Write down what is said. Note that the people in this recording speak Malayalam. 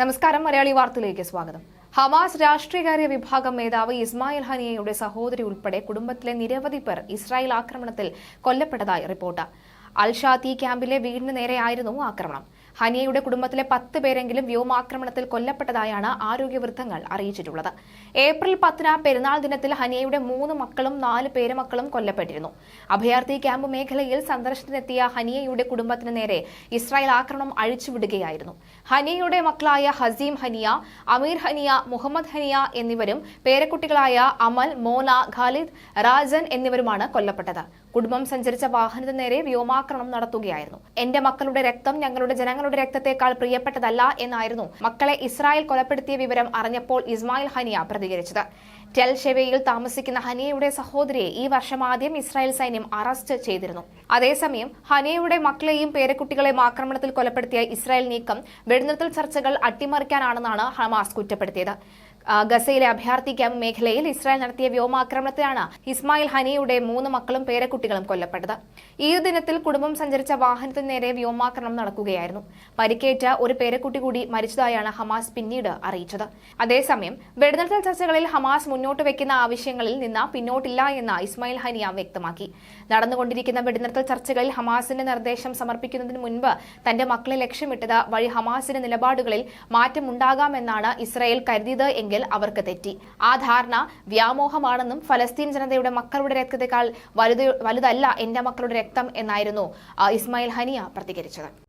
നമസ്കാരം. മലയാളി വാർത്തയിലേക്ക് സ്വാഗതം. ഹമാസ് രാഷ്ട്രീയകാര്യ വിഭാഗം മേധാവ് ഇസ്മായിൽ ഹനിയയുടെ സഹോദരി ഉൾപ്പെടെ കുടുംബത്തിലെ നിരവധി പേർ ഇസ്രായേൽ ആക്രമണത്തിൽ കൊല്ലപ്പെട്ടതായി റിപ്പോർട്ട്. അൽഷാത്തി ക്യാമ്പിലെ വീടിന് നേരെയായിരുന്നു ആക്രമണം. ഹനിയയുടെ കുടുംബത്തിലെ പത്ത് പേരെങ്കിലും വ്യോമാക്രമണത്തിൽ കൊല്ലപ്പെട്ടതായാണ് ആരോഗ്യ വൃത്തങ്ങൾ അറിയിച്ചിട്ടുള്ളത്. ഏപ്രിൽ പത്തിന് പെരുന്നാൾ ദിനത്തിൽ ഹനിയയുടെ മൂന്ന് മക്കളും നാല് പേരുമക്കളും കൊല്ലപ്പെട്ടിരുന്നു. അഭയാർത്ഥി ക്യാമ്പ് മേഖലയിൽ സന്ദർശനത്തിനെത്തിയ ഹനിയയുടെ കുടുംബത്തിന് നേരെ ഇസ്രായേൽ ആക്രമണം അഴിച്ചുവിടുകയായിരുന്നു. ഹനിയയുടെ മക്കളായ ഹസീം ഹനിയ അമീർ ഹനിയ മുഹമ്മദ് ഹനിയ എന്നിവരും പേരക്കുട്ടികളായ അമൽ മോന ഖാലിദ് രാജൻ എന്നിവരുമാണ് കൊല്ലപ്പെട്ടത്. കുടുംബം സഞ്ചരിച്ച വാഹനത്തിന് നേരെ വ്യോമാക്രമണം നടത്തുകയായിരുന്നു. എന്റെ മക്കളുടെ രക്തം ഞങ്ങളുടെ ജനങ്ങളുടെ രക്തത്തെക്കാൾ പ്രിയപ്പെട്ടതല്ല എന്നായിരുന്നു മക്കളെ ഇസ്രായേൽ കൊലപ്പെടുത്തിയ വിവരം അറിഞ്ഞപ്പോൾ ഇസ്മായിൽ ഹനിയ പ്രതികരിച്ചത്. ടെൽ ഷെവയിൽ താമസിക്കുന്ന ഹനിയയുടെ സഹോദരിയെ ഈ വർഷം ആദ്യം ഇസ്രായേൽ സൈന്യം അറസ്റ്റ് ചെയ്തിരുന്നു. അതേസമയം ഹനിയയുടെ മക്കളെയും പേരക്കുട്ടികളെയും ആക്രമണത്തിൽ കൊലപ്പെടുത്തിയ ഇസ്രായേൽ നീക്കം വെടിനിർത്തൽ ചർച്ചകൾ അട്ടിമറിക്കാനാണെന്നാണ് ഹമാസ് കുറ്റപ്പെടുത്തിയത്. ഗസയിലെ അഭയാർത്ഥി ക്യാമ്പ് മേഖലയിൽ ഇസ്രായേൽ നടത്തിയ വ്യോമാക്രമണത്തിലാണ് ഇസ്മായിൽ ഹനിയുടെ മൂന്ന് മക്കളും പേരക്കുട്ടികളും കൊല്ലപ്പെട്ടത്. ഈ ദിനത്തിൽ കുടുംബം സഞ്ചരിച്ച വാഹനത്തിന് നേരെ വ്യോമാക്രമണം നടക്കുകയായിരുന്നു. പരിക്കേറ്റ ഒരു പേരക്കുട്ടി കൂടി മരിച്ചതായാണ് ഹമാസ് പിന്നീട് അറിയിച്ചത്. അതേസമയം വെടിനിർത്തൽ ചർച്ചകളിൽ ഹമാസ് മുന്നോട്ട് വെക്കുന്ന ആവശ്യങ്ങളിൽ നിന്ന് പിന്നോട്ടില്ല എന്ന് ഇസ്മായിൽ ഹനിയ വ്യക്തമാക്കി. നടന്നുകൊണ്ടിരിക്കുന്ന വെടിനിർത്തൽ ചർച്ചകളിൽ ഹമാസിന്റെ നിർദ്ദേശം സമർപ്പിക്കുന്നതിന് മുൻപ് തന്റെ മക്കളെ ലക്ഷ്യമിട്ടത് വഴി ഹമാസിന്റെ നിലപാടുകളിൽ മാറ്റമുണ്ടാകാമെന്നാണ് ഇസ്രായേൽ കരുതിയത് എങ്കിൽ അവർക്ക് തെറ്റി. ആ ധാരണ വ്യാമോഹമാണെന്നും ഫലസ്തീൻ ജനതയുടെ മക്കളുടെ രക്തത്തെക്കാൾ വലുത് വലുതല്ല എന്റെ മക്കളുടെ രക്തം എന്നായിരുന്നു ഇസ്മായിൽ ഹനിയ പ്രതികരിച്ചത്.